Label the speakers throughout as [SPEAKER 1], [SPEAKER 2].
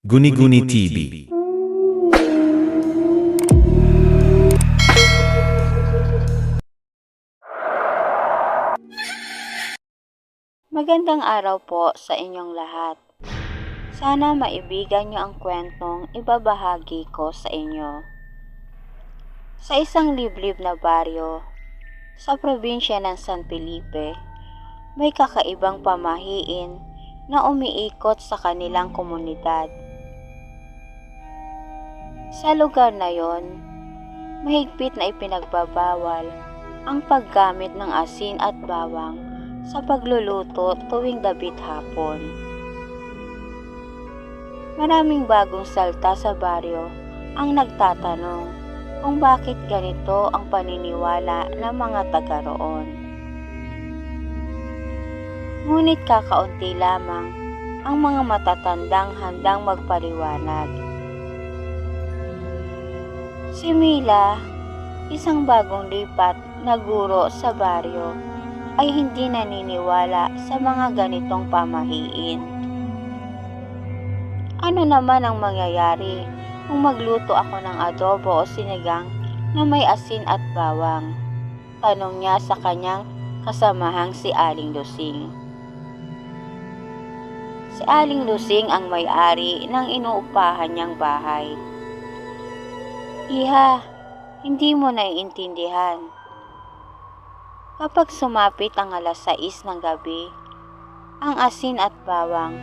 [SPEAKER 1] Guni-Guni TV
[SPEAKER 2] Magandang araw po sa inyong lahat. Sana maibigan niyo ang kwentong ibabahagi ko sa inyo. Sa isang liblib na baryo, sa probinsya ng San Felipe, may kakaibang pamahiin na umiikot sa kanilang komunidad. Sa lugar na yon, mahigpit na ipinagbabawal ang paggamit ng asin at bawang sa pagluluto tuwing gabit hapon. Maraming bagong salta sa baryo ang nagtatanong kung bakit ganito ang paniniwala ng mga taga roon. Ngunit kakaunti lamang ang mga matatandang handang magpaliwanag. Si Mila, isang bagong lipat na guro sa baryo, ay hindi naniniwala sa mga ganitong pamahiin. Ano naman ang mangyayari kung magluto ako ng adobo o sinigang na may asin at bawang? Tanong niya sa kanyang kasamahang si Aling Lusing. Si Aling Lusing ang may-ari ng inuupahan niyang bahay. Iha, hindi mo naiintindihan. Kapag sumapit ang alas 6 ng gabi, ang asin at bawang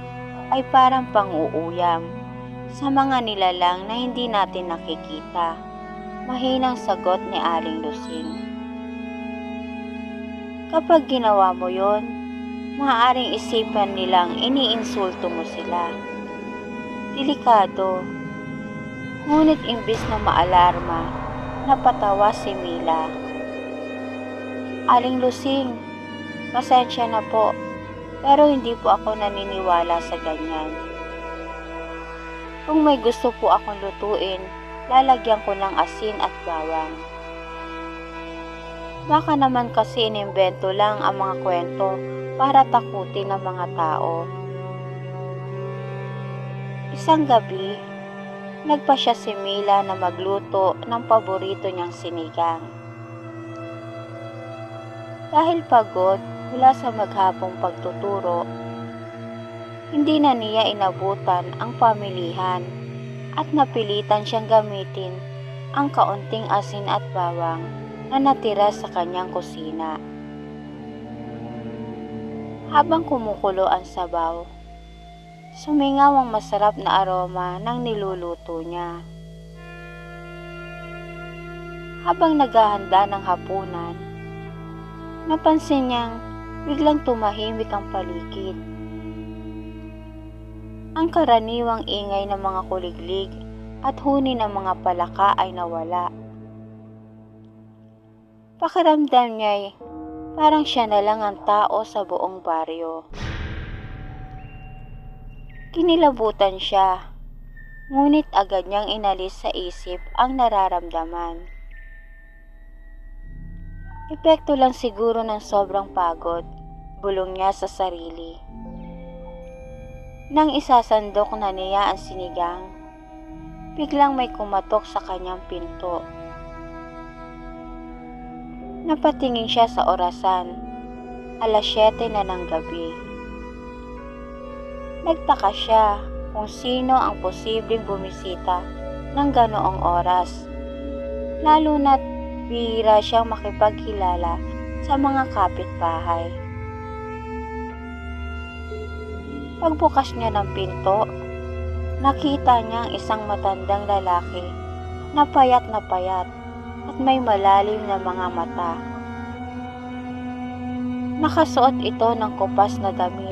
[SPEAKER 2] ay parang pang-uuyam sa mga nilalang na hindi natin nakikita. Mahinang sagot ni Aling Lusing. Kapag ginawa mo yon, maaaring isipan nilang iniinsulto mo sila. Delikado. Ngunit imbis na maalarma, napatawa si Mila. Aling Lusing, pasensya na po, pero hindi po ako naniniwala sa ganyan. Kung may gusto po akong lutuin, lalagyan ko ng asin at bawang. Baka naman kasi inimbento lang ang mga kwento para takutin ng mga tao. Isang gabi, nagpa siya si Mila na magluto ng paborito niyang sinigang. Dahil pagod mula sa maghapong pagtuturo, hindi na niya inabutan ang pamilihan at napilitan siyang gamitin ang kaunting asin at bawang na natira sa kanyang kusina. Habang kumukulo ang sabaw, sumingaw ang masarap na aroma ng niluluto niya. Habang naghahanda ng hapunan, napansin niyang biglang tumahimik ang paligid. Ang karaniwang ingay ng mga kuliglig at huni ng mga palaka ay nawala. Pakiramdam niya'y parang siya na lang ang tao sa buong baryo. Kinilabutan siya, ngunit agad niyang inalis sa isip ang nararamdaman. Epekto lang siguro ng sobrang pagod, bulong niya sa sarili. Nang isasandok na niya ang sinigang, biglang may kumatok sa kanyang pinto. Napatingin siya sa orasan, alas 7 na ng gabi. Nagtaka siya kung sino ang posibleng bumisita ng ganoong oras, lalo na't bihira siyang makipaghilala sa mga kapitbahay. Pagbukas niya ng pinto, nakita niya ang isang matandang lalaki na payat na payat at may malalim na mga mata. Nakasuot ito ng kupas na damit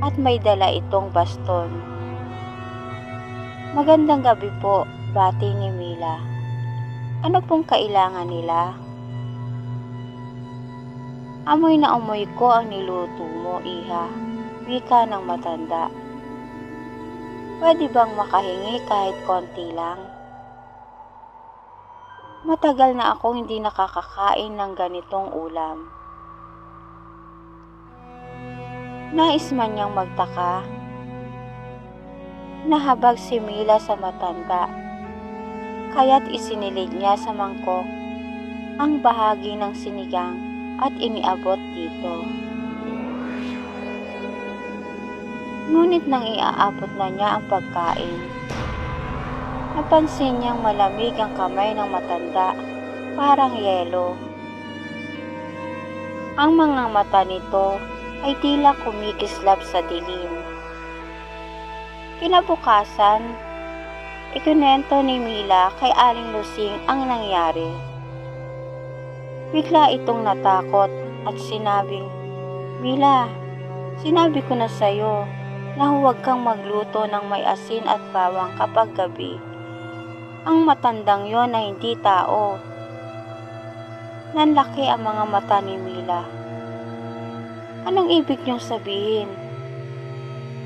[SPEAKER 2] at may dala itong baston. Magandang gabi po, bati ni Mila. Ano pong kailangan nila? Amoy na amoy ko ang niluto mo, iha. Wika ng matanda. Pwede bang makahingi kahit konti lang? Matagal na akong hindi nakakakain ng ganitong ulam. Nais man niyang magtaka, Nahabag si Mila sa matanda. Kaya't isinilid niya sa mangkok ang bahagi ng sinigang at iniabot dito. Ngunit nang iaabot na niya ang pagkain, napansin niyang malamig ang kamay ng matanda, parang yelo. Ang mga mata nito ay tila kumikislap sa dilim. Kinabukasan, ikunento ni Mila kay Aling Lusing ang nangyari. Bigla itong natakot at sinabing, Mila, sinabi ko na sa'yo na huwag kang magluto ng may asin at bawang kapag gabi. Ang matandang yon ay hindi tao. Nanlaki ang mga mata ni Mila. Anong ibig niyong sabihin?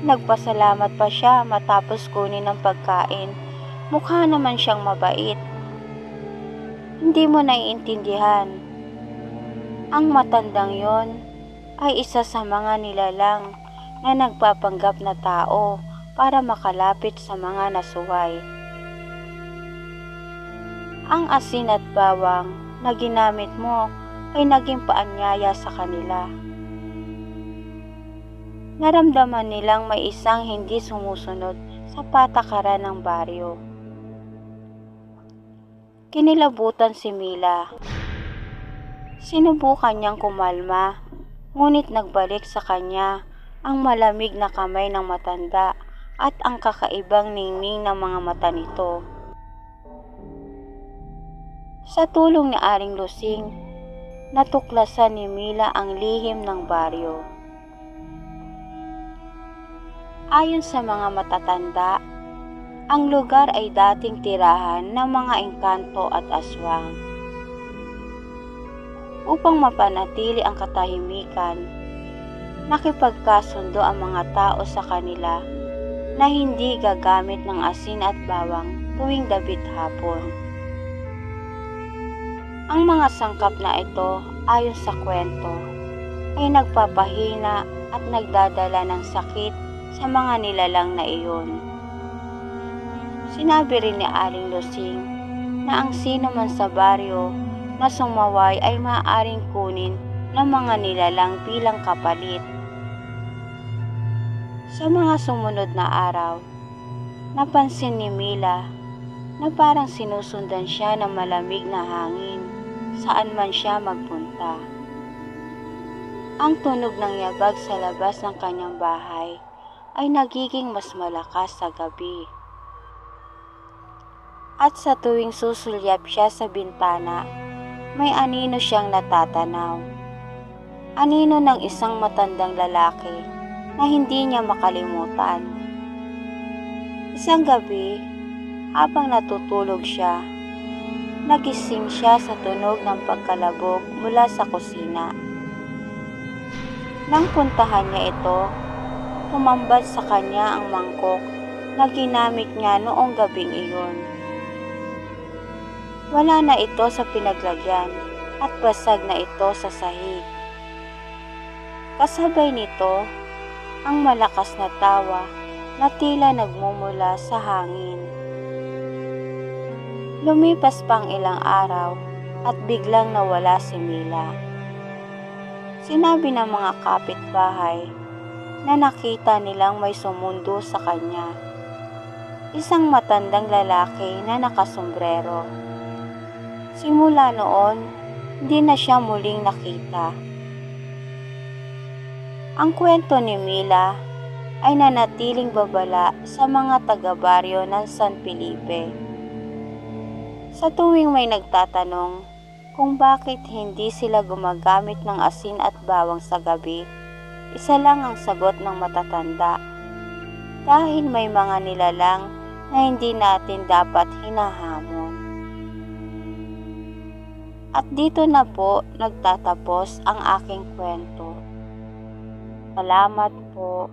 [SPEAKER 2] Nagpasalamat pa siya matapos kunin ng pagkain. Mukha naman siyang mabait. Hindi mo naiintindihan. Ang matandang yon ay isa sa mga nilalang na nagpapanggap na tao para makalapit sa mga nasuway. Ang asin at bawang na ginamit mo ay naging paanyaya sa kanila. Naramdaman nilang may isang hindi sumusunod sa patakaran ng baryo. Kinilabutan si Mila. Sinubukan niyang kumalma, ngunit nagbalik sa kanya ang malamig na kamay ng matanda at ang kakaibang ningning ng mga mata nito. Sa tulong ni Aring Lusing, natuklasan ni Mila ang lihim ng baryo. Ayon sa mga matatanda, ang lugar ay dating tirahan ng mga engkanto at aswang. Upang mapanatili ang katahimikan, nakipagkasundo ang mga tao sa kanila na hindi gagamit ng asin at bawang tuwing gabit hapon. Ang mga sangkap na ito, ayon sa kwento, ay nagpapahina at nagdadala ng sakit sa mga nilalang na iyon. Sinabi rin ni Aling Lusing na ang sino man sa baryo na sumaway ay maaaring kunin ng mga nilalang bilang kapalit sa mga sumunod na araw, napansin ni Mila na parang sinusundan siya ng malamig na hangin saan man siya magpunta. Ang tunog ng yabag sa labas ng kanyang bahay ay nagiging mas malakas sa gabi. At sa tuwing susulyap siya sa bintana, may anino siyang natatanaw. Anino ng isang matandang lalaki na hindi niya makalimutan. Isang gabi, habang natutulog siya, nagising siya sa tunog ng pagkalabog mula sa kusina. Nang puntahan niya ito, tumambad sa kanya ang mangkok na ginamit niya noong gabing iyon. Wala na ito sa pinaglagyan at basag na ito sa sahig. Kasabay nito, ang malakas na tawa na tila nagmumula sa hangin. Lumipas pang ilang araw at biglang nawala si Mila. Sinabi ng mga kapitbahay na nakita nilang may sumundo sa kanya. Isang matandang lalaki na nakasombrero. Simula noon, hindi na siya muling nakita. Ang kwento ni Mila ay nanatiling babala sa mga taga-baryo ng San Felipe. Sa tuwing may nagtatanong kung bakit hindi sila gumagamit ng asin at bawang sa gabi, isa lang ang sagot ng matatanda. Dahil may mga nilalang na hindi natin dapat hinahamon. At dito na po nagtatapos ang aking kwento. Salamat po.